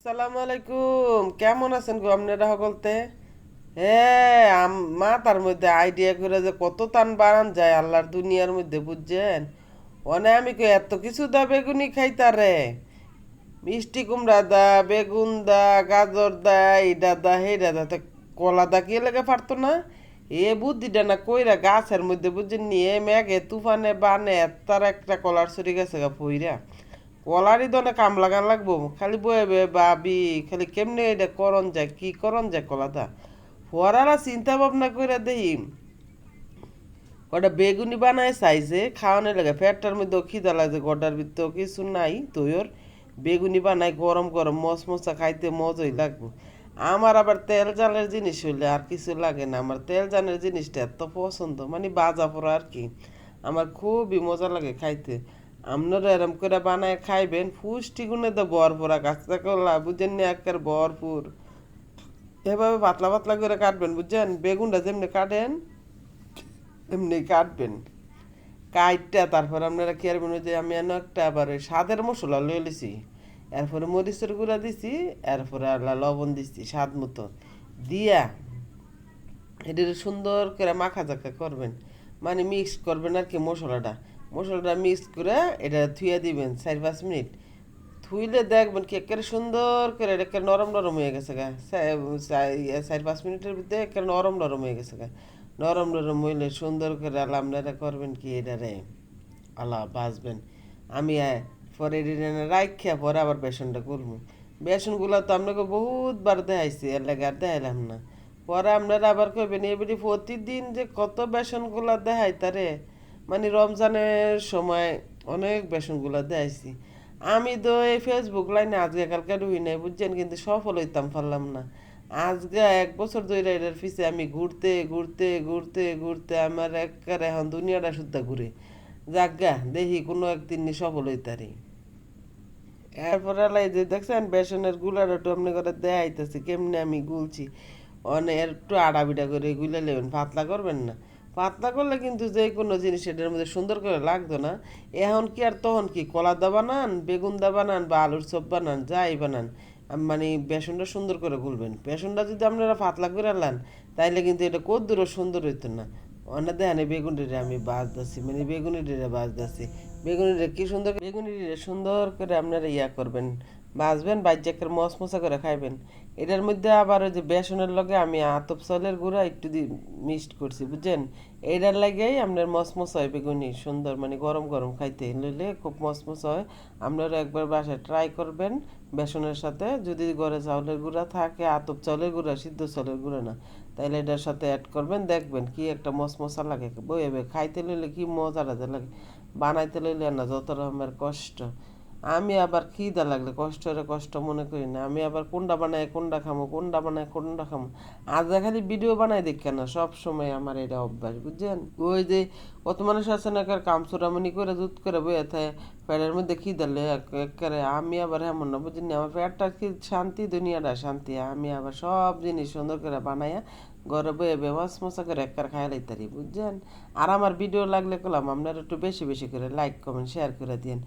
আসসালামু আলাইকুম। কেমন আছেন গো আপনারা সকলতে? হ্যাঁ আম- মাথার মধ্যে আইডিয়া করে যে কত টান বাড়ান যায় আল্লাহর দুনিয়ার মধ্যে, বুঝছেন? অনে আমি কই, এত কিছু দা বেগুনি খাইতারে মিষ্টি কুমড়া দা, বেগুন দা, গাজর দা এইটা দা হেটা দা কলা দা কি লেগে পারতো না? এ বুদ্ধিটা না কইরা গাছের মধ্যে, বুঝছেন নিয়ে মেঘে, তুফানে, বানে তার একটা কলার ছড়ি গেছে গা ফইরা কলারই দনে কাম লাগান লাগবো। খালি বয়ে বয়ে ভাবি, খালি কেমনে এটা করন যায়, কি করন যায় কলাটা? ফরারা চিন্তা ভাবনা করে দেই ওটা বেগুনি বানায় চাইছে খাওয়ানোর লাগে। পেটটার মধ্যে খিদা লাগছে গড্ডার ভিতরেও কিছু নাই তৈর বেগুনি বানাই গরম গরম, মশমশা খাইতে মজাই লাগবে। আমার আবার তেল জালের জিনিস হইলে আর কিছু লাগে না। আমার তেল জালের জিনিসটা এত পছন্দ মানে বাজা পড়া আর কি। আমার খুবই মজা লাগে খাইতে। আপনারা এরম করে বানায় খাইবেন, পুষ্টি গুণে তো ভরপুরা কাঁচা কলা বুঝেন না একের ভরপুর। এভাবে পাতলা পাতলা করে কাটবেন, বুঝছেন? বেগুনটা যেমনি কাটেন এমনি কাটবেন। কাইটটা তারপর আপনারা কি আরবেন যে আমি এনে একটা আবার ওই স্বাদের মশলা লয়ে লিছি। এরপরে মরিচের গুঁড়া দিছি, এরপরে আল্লাহ লবণ দিছি, স্বাদ মতো। দিয়া এটা সুন্দর করে মাখা জাখা করবেন। মানে মিক্স করবেন আর কি মশলাটা। মশলাটা মিক্স করে এটা থুয়ে দিবেন চার পাঁচ মিনিট। থুইলে দেখবেন কি একেবারে সুন্দর করে এটা একেবারে নরম নরম হয়ে গেছে গা। চার পাঁচ মিনিটের ভিতরে একেবারে নরম নরম হয়ে গেছে গা। নরম নরম হইলে সুন্দর করে আল্লাহ, আপনারা করবেন কি এটারে? আল্লাহ বাঁচবেন। আমি পরে রাখিয়া পরে আবার বেসনটা করব। বেসনগুলো তো আপনাকে বহুতবার দেখাইছি, এর লাগে আর দেখাইলাম না। পরে আপনারা আবার করবেন এবারে প্রতিদিন যে কত বেসনগুলো দেখাই তারে মানে রমজানের সময় অনেক বেসনগুলো দেখাইছি আমি তো এই ফেসবুক লাইনে আজকে কালকে ঢুই নাই, বুঝছেন? কিন্তু সফল হইতাম, পারলাম না। আজকে এক বছর ধরে এটার পিছে আমি ঘুরতে ঘুরতে ঘুরতে ঘুরতে আমার একবারে এখন দুনিয়াটা সুদ্ধা ঘুরে। যাজ্ঞা দেখি কোনো একদিন সফল হইতারি। এরপরে লাই যে দেখছেন, বেসনেরগুলার একটু আপনি করে দেখাইতেছি কেমনে আমি গুলছি? অনেক একটু আড়া বিটা করে গুলে নেবেন, পাতলা করবেন না। পাতলা করলে কিন্তু যে কোনো জিনিস এটার মধ্যে সুন্দর করে লাগতো না। এখন কি আর তখন কি? কলা দা বানান, বেগুন দা বানান বা আলুর চপ বানান, যাই বানান। মানে বেসনটা সুন্দর করে গুলবেন। বেসনটা যদি আপনারা পাতলা করে লান তাইলে কিন্তু এটা কত দূর সুন্দর হইতো না। অনেক দেখেন বেগুনিটা আমি বাজতেছি মানে বেগুনিটা বাজতেছি বেগুনিটা কি সুন্দর বেগুনিটা সুন্দর করে আপনারা ইয়া করবেন। বাজবেন বাইজাকের মশমশা করে খাইবেন। এটার মধ্যে আবার ওই যে বেসনের লগে আমি আতপ চালের গুঁড়া একটু মিক্সড করছি, বুঝছেন? এইটার লাগেই আপনার মশমশা হয় বেগুনি, সুন্দর মানে গরম গরম খাইতে লইলে খুব মশমশা হয়। আপনারা একবার বাসায় ট্রাই করবেন বেসনের সাথে। যদি ঘরে চাউলের গুঁড়া থাকে, আতপ চাউলের গুঁড়া, সিদ্ধ চাউলের গুঁড়া না, তাইলে এটার সাথে অ্যাড করবেন, দেখবেন কি একটা মশমশা লাগে। বইবে খাইতে লইলে কি মজা লাগে। বানাইতে লইলে না, যত রকমের কষ্ট। আমি আবার খিদা লাগলে, কষ্টরে কষ্ট মনে করি না। আমি আবার কোনটা বানাই কোনটা খামো কোনটা বানাই কোনটা খামো। আজ খালি ভিডিও বানাই দেখে না, সব সময় আমার এটা অভ্যাস, বুঝছেন? ওই যে কত মানুষ আছে না একার কামচুরামনি করে দুধ করে বইয়ে থাকে, পেটের মধ্যে খিদালে একেবারে আমি আবার এমন না, বুঝছেন? আমার পেটটা কি শান্তি, দুনিয়াটা শান্তি। আমি আবার সব জিনিস সুন্দর করে বানাইয়া ঘরে বয়ে বেবাস মশা করে একবার খাই লাইতারি বুঝছেন? আর আমার ভিডিও লাগলে কলাম আপনারা একটু বেশি বেশি করে লাইক কমেন্ট শেয়ার করে দিন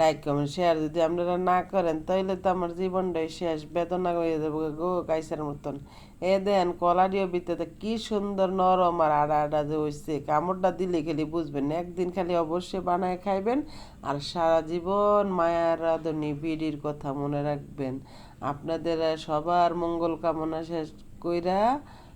লাইক কমেন্ট শেয়ার যদি আপনারা না করেন তাহলে তো আমার জীবনটাই শেষ, বেদনা হয়ে যাবে গো কাইসের মতন। এ দেন কলাডিও ভিতরে কি সুন্দর নরম আর আড়া আড়া যে হয়েছে কামড়টা দিলে খালি বুঝবেন একদিন খালি অবশ্যই বানায় খাইবেন আর সারা জীবন মায়ার রাধনী বিড়ির কথা মনে রাখবেন। আপনাদের সবার মঙ্গল কামনা শেষ কইরা